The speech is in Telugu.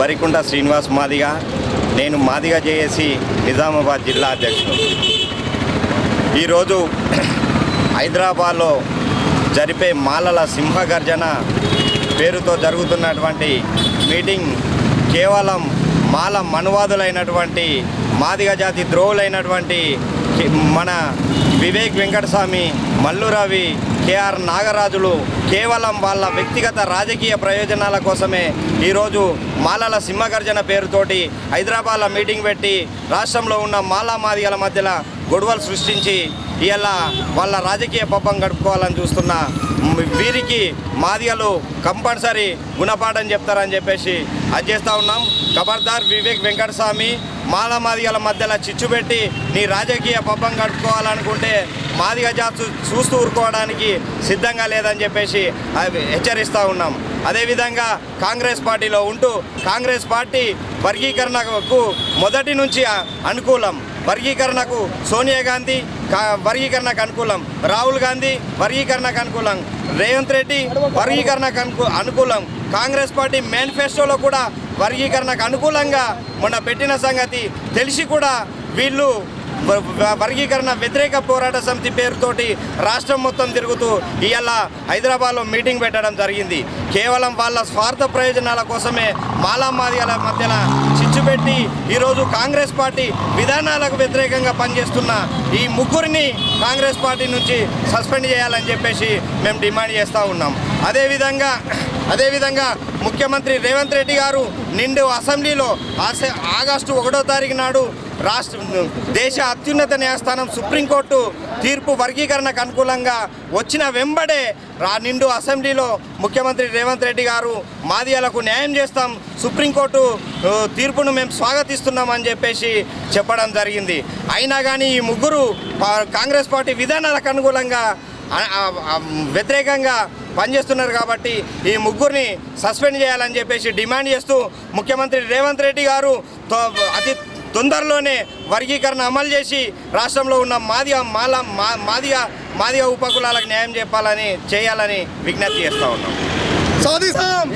బరికుంట శ్రీనివాస్ మాదిగ నేను మాదిగ జేఏసి నిజామాబాద్ జిల్లా అధ్యక్షుడు. ఈరోజు హైదరాబాద్లో జరిపే మాలల సింహగర్జన పేరుతో జరుగుతున్నటువంటి మీటింగ్ కేవలం మాల మనువాదులైనటువంటి మాదిగ జాతి ద్రోవులైనటువంటి మన వివేక్ వెంకటస్వామి మల్లు రవి కేఆర్ నాగరాజులు కేవలం వాళ్ళ వ్యక్తిగత రాజకీయ ప్రయోజనాల కోసమే ఈరోజు మాలల సింహగర్జన పేరుతోటి హైదరాబాద్లో మీటింగ్ పెట్టి రాష్ట్రంలో ఉన్న మాలా మాదిగల మధ్యలో గొడవలు సృష్టించి ఇలా వాళ్ళ రాజకీయ పబ్బం గడుపుకోవాలని చూస్తున్న వీరికి మాదిగలు కంపల్సరీ గుణపాఠం చెప్తారని చెప్పేసి అది చేస్తూ ఉన్నాం. ఖబర్దార్ వివేక్ వెంకటస్వామి మాల మాదిగల మధ్యలో చిచ్చు పెట్టి నీ రాజకీయ పబ్బం గడుపుకోవాలనుకుంటే మాదిగ జాతు చూస్తూ ఊరుకోవడానికి సిద్ధంగా లేదని చెప్పేసి అవి హెచ్చరిస్తూ ఉన్నాం. అదేవిధంగా కాంగ్రెస్ పార్టీలో ఉంటూ కాంగ్రెస్ పార్టీ వర్గీకరణకు మొదటి నుంచి అనుకూలం. వర్గీకరణకు సోనియా గాంధీ వర్గీకరణకు అనుకూలం. రాహుల్ గాంధీ వర్గీకరణకు అనుకూలం. రేవంత్ రెడ్డి వర్గీకరణకు అనుకూ అనుకూలం. కాంగ్రెస్ పార్టీ మేనిఫెస్టోలో కూడా వర్గీకరణకు అనుకూలంగా మొన్న పెట్టిన సంగతి తెలిసి కూడా వీళ్ళు వర్గీకరణ వ్యతిరేక పోరాట సమితి పేరుతోటి రాష్ట్రం మొత్తం తిరుగుతూ ఇవాళ హైదరాబాద్లో మీటింగ్ పెట్టడం జరిగింది. కేవలం వాళ్ళ స్వార్థ ప్రయోజనాల కోసమే మాలామాదిగల మధ్యన చిచ్చు పెట్టి ఈరోజు కాంగ్రెస్ పార్టీ విధానాలకు వ్యతిరేకంగా పనిచేస్తున్న ఈ ముగ్గురిని కాంగ్రెస్ పార్టీ నుంచి సస్పెండ్ చేయాలని చెప్పేసి మేము డిమాండ్ చేస్తూ ఉన్నాం. అదేవిధంగా అదేవిధంగా ముఖ్యమంత్రి రేవంత్ రెడ్డి గారు నిండు అసెంబ్లీలో ఆగస్టు ఒకటో తారీఖు నాడు రాష్ట్ర దేశ అత్యున్నత న్యాయస్థానం సుప్రీంకోర్టు తీర్పు వర్గీకరణకు అనుకూలంగా వచ్చిన వెంబడే రా నిండు అసెంబ్లీలో ముఖ్యమంత్రి రేవంత్ రెడ్డి గారు మాదియాలకు న్యాయం చేస్తాం సుప్రీంకోర్టు తీర్పును మేము స్వాగతిస్తున్నామని చెప్పేసి చెప్పడం జరిగింది. అయినా కానీ ఈ ముగ్గురు కాంగ్రెస్ పార్టీ విధానాలకు అనుకూలంగా వ్యతిరేకంగా పనిచేస్తున్నారు కాబట్టి ఈ ముగ్గురిని సస్పెండ్ చేయాలని చెప్పేసి డిమాండ్ చేస్తూ ముఖ్యమంత్రి రేవంత్ రెడ్డి గారు తో- అతి తొందరలోనే వర్గీకరణ అమలు చేసి రాష్ట్రంలో ఉన్న మాదిగ మాల మాదిగ మాదిగ ఉపకులాలకు న్యాయం చెప్పాలని చేయాలని విజ్ఞప్తి చేస్తూ ఉన్నాం. సాధిస్తాం.